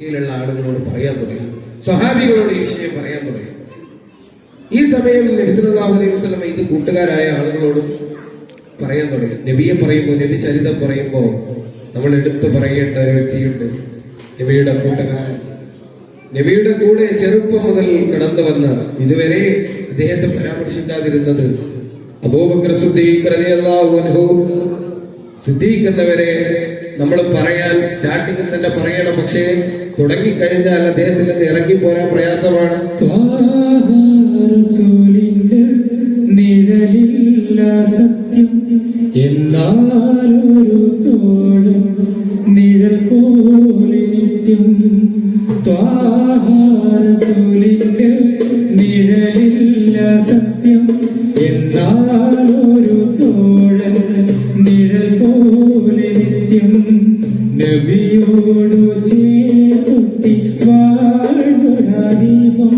മക്കയിലുള്ള ആളുകളോട് പറയാൻ തുടങ്ങി. സ്വഹാബികളോട് ഈ വിഷയം പറയാൻ തുടങ്ങി. ഈ സമയം നബിസലാഹു അലൈഹി വസ്ലമ ഇത് കൂട്ടുകാരായ ആളുകളോടും പറയാൻ തുടങ്ങി. നബിയെ പറയുമ്പോൾ നബി ചരിതം പറയുമ്പോൾ നമ്മൾ എടുത്തു പറയേണ്ട ഒരു വ്യക്തിയുണ്ട്. നബിയുടെ കൂട്ടുകാരൻ. നബിയുടെ കൂടെ ചെറുപ്പം മുതൽ കടന്നു വന്ന ഇതുവരെ അദ്ദേഹത്തെ പരാമർശിക്കാതിരുന്നത് അബൂബക്കർ സിദ്ദീഖ് റളിയല്ലാഹു അൻഹു. സിദ്ദീഖ് എന്നവരെ നമ്മൾ പറയാൻ സ്റ്റാർട്ടിങ്ങിൽ തന്നെ പറയണം പക്ഷേ തുടങ്ങിക്കഴിഞ്ഞാൽ അദ്ദേഹത്തിൽ നിന്ന് ഇറങ്ങി പോരാൻ പ്രയാസമാണ്. നിഴലില്ല സത്യം എന്നാലൊരു തോഴൻ നിഴൽ പോലെ നിത്യം. ത്വാഹ റസൂലിന്റെ നിഴലില്ല സത്യം എന്നാലൊരു തോഴൻ നബിയോടു ചേർത്തി വാഴ്ന്നൊരാ ദീപം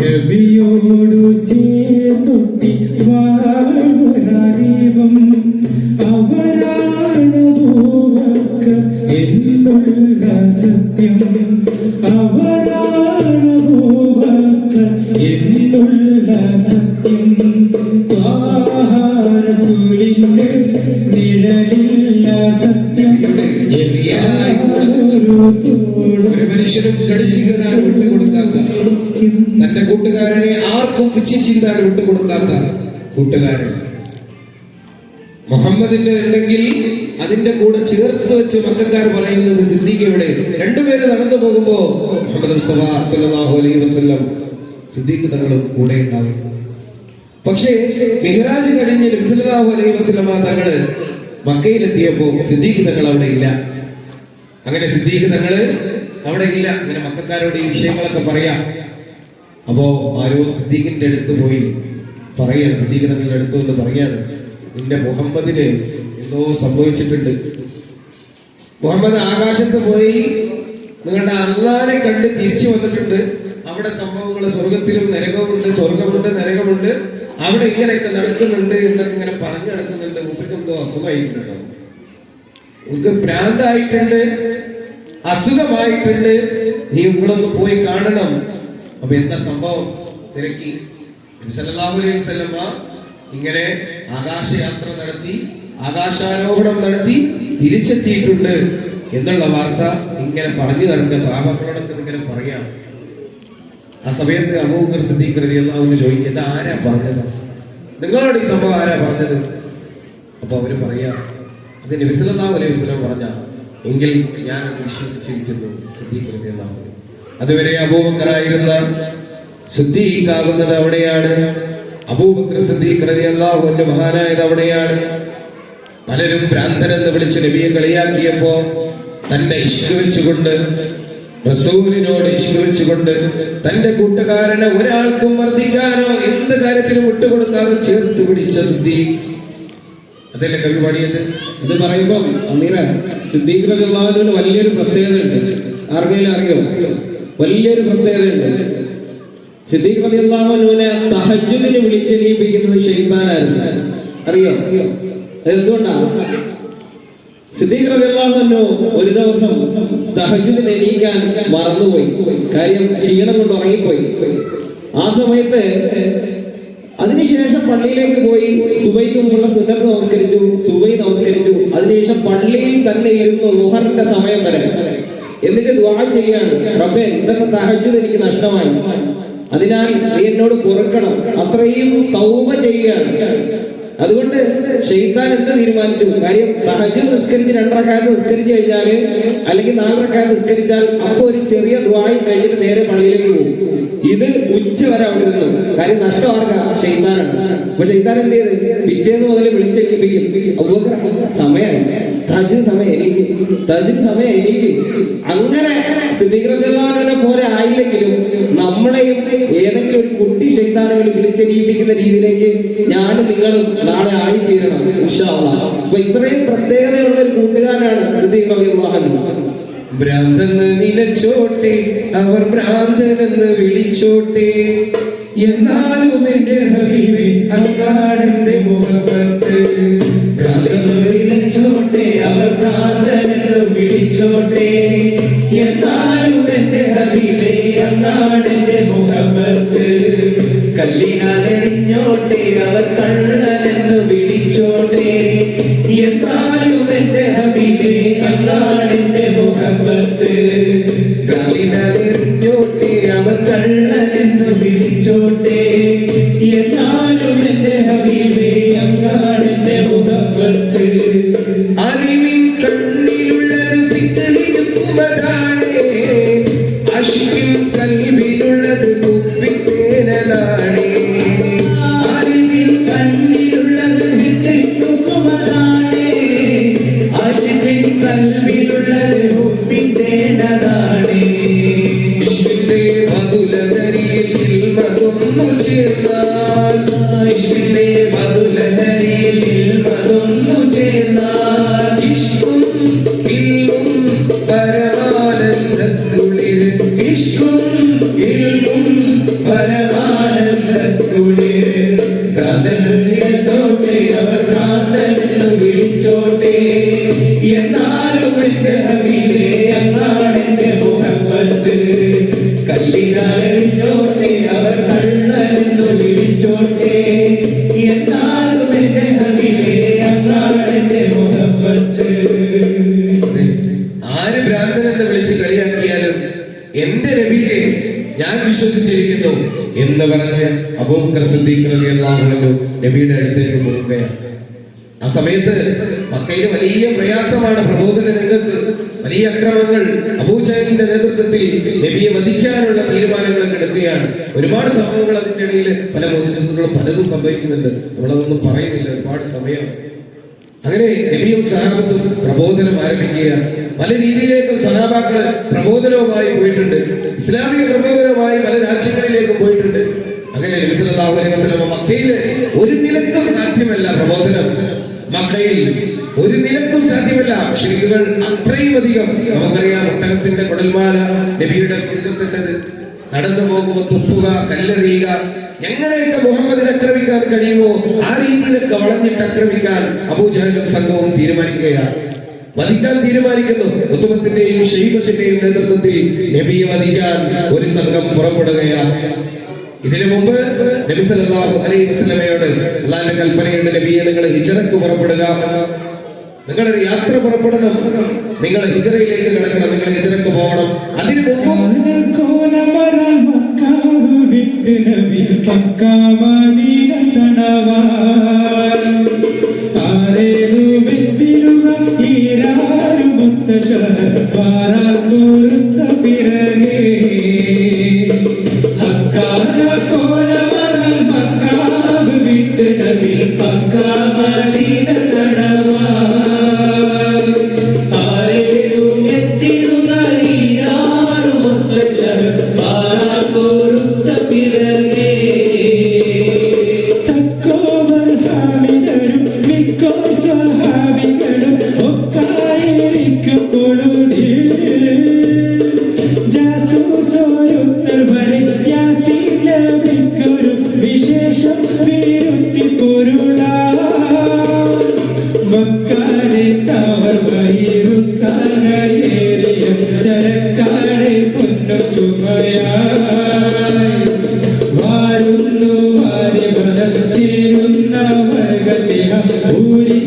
നബിയോടു ചേർത്തി വാഴ്ന്നൊരാ ദീപം അവരാണ് ഭൂവക്ക എന്നുള്ള സത്യം. അവരാണ് ഭൂവക്ക എന്നുള്ള സത്യം. ത്വാഹാരസൂലിന്റെ നിഴലില്ല സത്യം. ഒരു മനുഷ്യനും കടിച്ചു വിട്ടുകൊടുക്കാത്ത തന്റെ കൂട്ടുകാരനെ ആർക്കും പിച്ചിച്ചിന്താൻ വിട്ടുകൊടുക്കാത്ത കൂട്ടുകാരൻ. മുഹമ്മദിന്റെ ഉണ്ടെങ്കിൽ അതിന്റെ കൂടെ ചേർത്ത് വെച്ച് മക്കാർ പറയുന്നത് സിദ്ദീഖയുടെ രണ്ടുപേര് നടന്നു പോകുമ്പോ മുഹമ്മദ് സല്ലല്ലാഹു അലൈഹി വസല്ലം സിദ്ദീഖ് തങ്ങളും കൂടെ ഉണ്ടാവും. പക്ഷേ മെഹ്റാജ് കഴിഞ്ഞ് നബി സല്ലല്ലാഹു അലൈഹി വസ്ലമ തങ്ങൾ മക്കയിലെത്തിയപ്പോ സിദ്ദീഖ് തങ്ങൾ അവിടെ ഇല്ല. അങ്ങനെ സിദ്ദീഖ് തങ്ങൾ അവിടെ ഇല്ല. അങ്ങനെ മക്കാരോട് ഈ വിഷയങ്ങളൊക്കെ പറയാം. അപ്പോ ആരോ സിദ്ദീഖിന്റെ അടുത്ത് പോയി പറയാണ്. സിദ്ദീഖ് തങ്ങളുടെ അടുത്ത് വന്ന് പറയാണ് നിന്റെ മുഹമ്മദിന് എന്തോ സംഭവിച്ചിട്ടുണ്ട്. മുഹമ്മദ് ആകാശത്ത് പോയി നിങ്ങളുടെ അള്ളാരെ കണ്ട് തിരിച്ചു വന്നിട്ടുണ്ട്. അവിടെ സംഭവങ്ങൾ സ്വർഗത്തിലും നരകമുണ്ട് സ്വർഗമുണ്ട് നരകമുണ്ട്. അവിടെ ഇങ്ങനെയൊക്കെ നടക്കുന്നുണ്ട് എന്നൊക്കെ ഇങ്ങനെ പറഞ്ഞു നടക്കുന്നുണ്ട്. മുപ്പിക്ക് എന്തോ അസുഖമായിട്ടുണ്ടോ. ഉനക്ക് ഭ്രാന്തായിട്ടുണ്ട് അസുഖമായിട്ടുണ്ട്. നീ ഉള്ളൊന്ന് പോയി കാണണം. അപ്പൊ എന്താ സംഭവം? തിരക്കി. വസല്ലമ ഇങ്ങനെ ആകാശയാത്ര നടത്തി ആകാശാരോഹണം നടത്തി തിരിച്ചെത്തിയിട്ടുണ്ട് എന്നുള്ള വാർത്ത ഇങ്ങനെ പറഞ്ഞു നടക്കുക സാഹബങ്ങളോടൊക്കെ ഇങ്ങനെ പറയാം. ആ സമയത്ത് അബൂബക്കർ സിദ്ദീഖ് റളിയല്ലാഹു അൻഹു ചോദിക്കും ആരാ പറഞ്ഞത്? നിങ്ങളോട് ഈ സംഭവം ആരാ പറഞ്ഞത്? അപ്പൊ അവർ പറയാ അത് നബി ഒരു വസല്ലം പറഞ്ഞ എങ്കിൽ ഞാൻ വിശ്വസിച്ചിരിക്കുന്നു അതുവരെ അബൂബക്കറായിരുന്ന സിദ്ദീഖ് അവിടെയാണ്. അബൂബക്കർ അൻഹു മഹാനായത് അവിടെയാണ്. പലരും ഭ്രാന്തനെന്ന് വിളിച്ച് നബിയെ കളിയാക്കിയപ്പോ തന്റെ ഇഷ്ക് വെച്ചുകൊണ്ട് റസൂലിനോട് ഇഷ്ടവെച്ചുകൊണ്ട് തന്റെ കൂട്ടുകാരനെ ഒരാൾക്കും വർദ്ധിക്കാനോ എന്ത് കാര്യത്തിലും വിട്ടുകൊടുക്കാതെ ചേർത്ത് പിടിച്ച സിദ്ദീഖ് അതല്ലേ കവി പാടിയത്. ഇത് പറയുമ്പോൾ അങ്ങനെ സിദ്ദീഖ് റളിയല്ലാഹുവിന് വലിയൊരു പ്രത്യേകത ഉണ്ട് ആർക്കെങ്കിലും അറിയോ? വലിയൊരു പ്രത്യേകത ഉണ്ട് സിദ്ദീഖ് റളിയല്ലാഹുവിനെ തഹജുദിന് വിളിച്ചെണീപ്പിക്കുന്നത് ഷെയ്ത്താനായിരുന്നു അറിയോ? അതെന്തുകൊണ്ടാണ് സിദ്ദീഖ് റളിയല്ലാഹു ഒരു ദിവസം തഹജ്ജുദിന് എണീക്കാൻ മറന്നുപോയി. കാര്യം ക്ഷീണം കൊണ്ട് ഉറങ്ങിപ്പോയി. ആ സമയത്ത് അതിനുശേഷം പള്ളിയിലേക്ക് പോയി സുബൈക്ക് മുമ്പുള്ള സുന്നത്ത് നമസ്കരിച്ചു സുബൈ നമസ്കരിച്ചു. അതിനുശേഷം പള്ളിയിൽ തന്നെ ഇരുന്നു ലുഹറിന്റെ സമയം വരെ. എന്നിട്ട് ദ്വാ ചെയ്യാണ്. റബ്ബെ ഇന്നത്തെ തഹജ്ജുദ് എനിക്ക് നഷ്ടമായി. അതിനാൽ നീ എന്നോട് പൊറുക്കണം. അത്രയും തൗബ ചെയ്യുകയാണ് അതുകൊണ്ട് ഷെയ്ത്താൻ എന്ത് തീരുമാനിച്ചു? കാര്യം തഹജ് നിസ്കരിച്ച് രണ്ടരക്കാലത്ത് നിസ്കരിച്ചു കഴിഞ്ഞാൽ അല്ലെങ്കിൽ നാലരക്കാലത്ത് നിസ്കരിച്ചാൽ അപ്പൊ ഒരു ചെറിയ ദ്വായി കഴിഞ്ഞിട്ട് നേരെ പള്ളിയിലേക്ക് പോകും. ഇത് ഉച്ച വരെ അവിടെ നിന്നു കാര്യം നഷ്ടം ആർക്കാ? ഷെയ്ത്താനാണ് അപ്പൊ ഷെയ്ത്താൻ എന്ത് ചെയ്ത്? പിറ്റേന്ന് മുതൽ വിളിച്ചെണീപ്പിക്കും. സമയമായി തജ് സമയം എനിക്ക്. തജിന് സമയം എനിക്ക്. അങ്ങനെ സിദ്ദീഖ്റദിനെ ഒരു വിളിച്ചടിയിപ്പിക്കുന്ന രീതിയിലേക്ക് ഞാൻ നിങ്ങളും നാളെ ആയിത്തീരണം. അപ്പൊ ഇത്രയും പ്രത്യേകതയുള്ള ഒരു കൂട്ടുകാരനാണ് സിദ്ദീഖ് ഭ്രാന്തെന്ന് നിലച്ചോട്ടെ അവർ ഭ്രാന്തനെന്ന് വിളിച്ചോട്ടെ. എന്നാലും എന്റെ ഹബീബി അങ്ങാടിന്റെ മുഖപത്ത് വിളിച്ചോട്ടെ അവർ ഭ്രാന്തനെന്ന് വിളിച്ചോട്ടെ. എന്നാലും എന്റെ ഹബീബേ മുഹബത്ത് കല്ലിനാലെറിഞ്ഞോട്ടെ അവർ കള്ളനെന്ന് വിളിച്ചോട്ടെ. എന്നാലും എന്റെ ഹബീബേ അങ്ങാടെന്റെ മുഹബത്ത്. കല്ലിനാലെറിഞ്ഞോട്ടെ അവർ കള്ളനെന്ന് വിളിച്ചോട്ടെ. എന്നാലും എന്റെ ഹബീബേ അങ്ങാടെന്റെ മുഹബത്ത്. അഷിഖിൻ കല്ലിനാലെറിഞ്ഞോട്ടെ അവർ കള്ളനെന്ന് വിളിച്ചോട്ടെ. എന്നാലും എന്റെ ഹബീബേ അങ്ങാണ് എന്റെ മുഹബത്ത്. ആര് ഭ്രാന്തനെന്ന് വിളിച്ച് കളിയാക്കിയാലും എന്റെ നബിയെ ഞാൻ വിശ്വസിച്ചിരിക്കുന്നു എന്ന് പറഞ്ഞ് അബൂബക്കർ സിദ്ദീഖ് റളിയല്ലാഹു അൻഹു നബിയുടെ അടുത്തേക്ക് പോവുകയാണ് ആ സമയത്ത് മക്കയിൽ വലിയ പ്രയാസമാണ് പ്രബോധന രംഗത്ത്. വലിയ അക്രമങ്ങൾ അബൂജഹലിന്റെ നേതൃത്വത്തിൽ നബിയെ വധിക്കാനുള്ള തീരുമാനങ്ങളൊക്കെ എടുക്കുകയാണ്. ഒരുപാട് സംഭവങ്ങൾ അതിന്റെ ഇടയിൽ പല മോചിതങ്ങളും പലതും സംഭവിക്കുന്നുണ്ട്. നമ്മളതൊന്നും പറയുന്നില്ല. ഒരുപാട് സമയം. അങ്ങനെ നബിയും സഹാബത്തും പ്രബോധനം ആരംഭിക്കുകയാണ്. പല രീതിയിലേക്കും സഹാബാക്കൾ പ്രബോധനവുമായി പോയിട്ടുണ്ട്. ഇസ്ലാമിക പ്രബോധനവുമായി പല രാജ്യങ്ങളിലേക്കും പോയിട്ടുണ്ട്. അങ്ങനെ നബി സല്ലല്ലാഹു അലൈഹി വസല്ലം മക്കയിൽ ഒരു നിലക്കും സാധ്യമല്ല പ്രബോധനം മക്കയിൽ ഒരു നിലക്കും സാധ്യമല്ല. ഷിരിക്കുകൾ അത്രയും അധികം. നമുക്കറിയാം ഒട്ടകത്തിന്റെ കുടൽമാല നബിയുടെ കുടുംബത്തിന്റെത് നടന്നു പോകുമ്പോൾ തുപ്പുക കല്ലെറിയുക. എങ്ങനെയൊക്കെ മുഹമ്മദിനെ ആക്രമിക്കാൻ കഴിയുമോ ആ രീതിയിലൊക്കെ വളഞ്ഞിട്ട് ആക്രമിക്കാൻ അബൂജാലും സംഘവും തീരുമാനിക്കുകയാണ്. വധിക്കാൻ തീരുമാനിക്കുന്നു. ഉത്തമത്തിന്റെയും ഷെയ്ബത്തിന്റെയും നേതൃത്വത്തിൽ നബിയെ വധിക്കാൻ ഒരു സംഘം പുറപ്പെടുകയാണ്. ഇതിനു മുമ്പ് നബി സല്ലല്ലാഹു അലൈഹി വസല്ലമയോട് അള്ളാഹിന്റെ കൽപ്പനയുണ്ട് നബിയെ നിങ്ങൾ ഹിജറക്ക് പുറപ്പെടുക. നിങ്ങളൊരു യാത്ര പുറപ്പെടണം നിങ്ങൾ ഹിജറയിലേക്ക് കിടക്കണം നിങ്ങൾ ഹിജറക്ക് പോകണം. അതിനു മുമ്പും കോലമരാൽ മക്കാവ് പിറവിക്കൊരു വിശേഷം വിരുത്തി പൊരുളാക്കാരെ സവർ വൈരുക്കാനേറിയ ചരക്കാടെ പൊന്നു ചുമയായി. വാരുന്നു വാരി ബദൽ ചേരുന്ന വർഗത്തിനം ഭൂരി